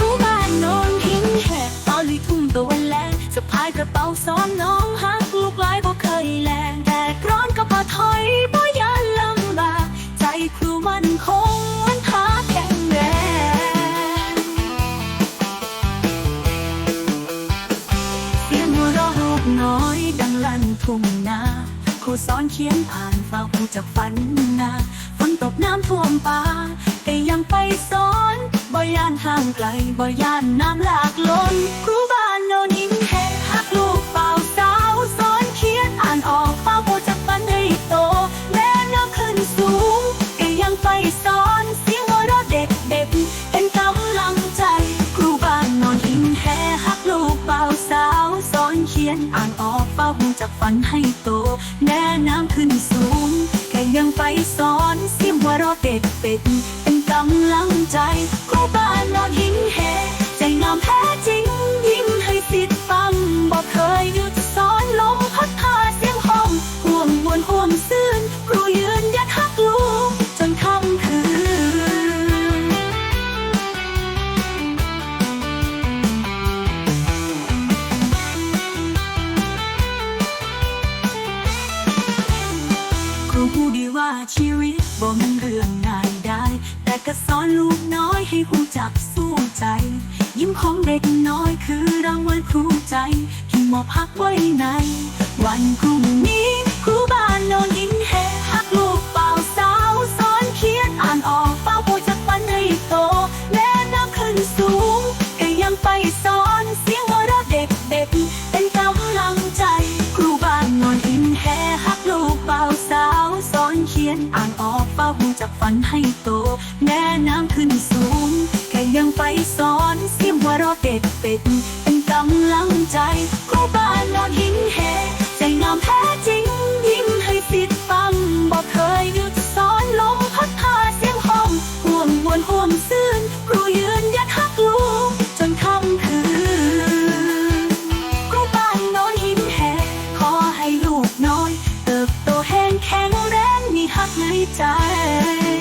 รู้บ้านโนอนหิงแหกตอนลุยทุ่งตะวันแรงสะพายกระเป๋าซ้อนน้องหักลูกหลายบ่เคยแลงแดดร้อนก็บ่ถอยบ่ยานลำบากใจครูมันคงมันพาแข็งแรงเสียงหัวเราะลูกน้อยดังลั่นทุ่งนา ครูสอนเขียนอ่านฟ้าผู้จากฝันนาฝนตกน้ำท่วมป่าแต่ยังไปสอนบ่ยานทางไกลบ่ยานน้ำหลากล้นครูบ้านโนนิ่งเฮ็ดหักลูกเป่าสาวสอนเขียนอ่านออกฟ้าผู้จากฝันให้โตแม่น้ำขึ้นสูงแต่ยังไปสอน ออกจากฝันให้โต แน่น้ำขึ้นสูงแค่ยังไปสอนเสียงว่าเราะเด็กเป็ด รู้ดีว่าชีวิตบ่มันเรื่องง่ายได้ แต่ก็สอนลูกน้อยให้หูจักสู้ใจ ยิ้มของเด็กน้อยคือรางวัลครูใจ ที่มอบพักไว้ใน วันพรุ่งนี้ ล่นอ่างออกป้าหูจากฝันให้โต แม่น้ำขึ้นสูงแค่ยังไปสอนเสียมว่ารอเด็กเป็ด เป็นกำลังใจครูบ้านนอนหินเฮใจงามแท้จริง ยิ้มให้ติดฟังบอกเคยหยุดสอนลมพัดพาเสียงห้องห่วงวนห่วงซื้อ up many times.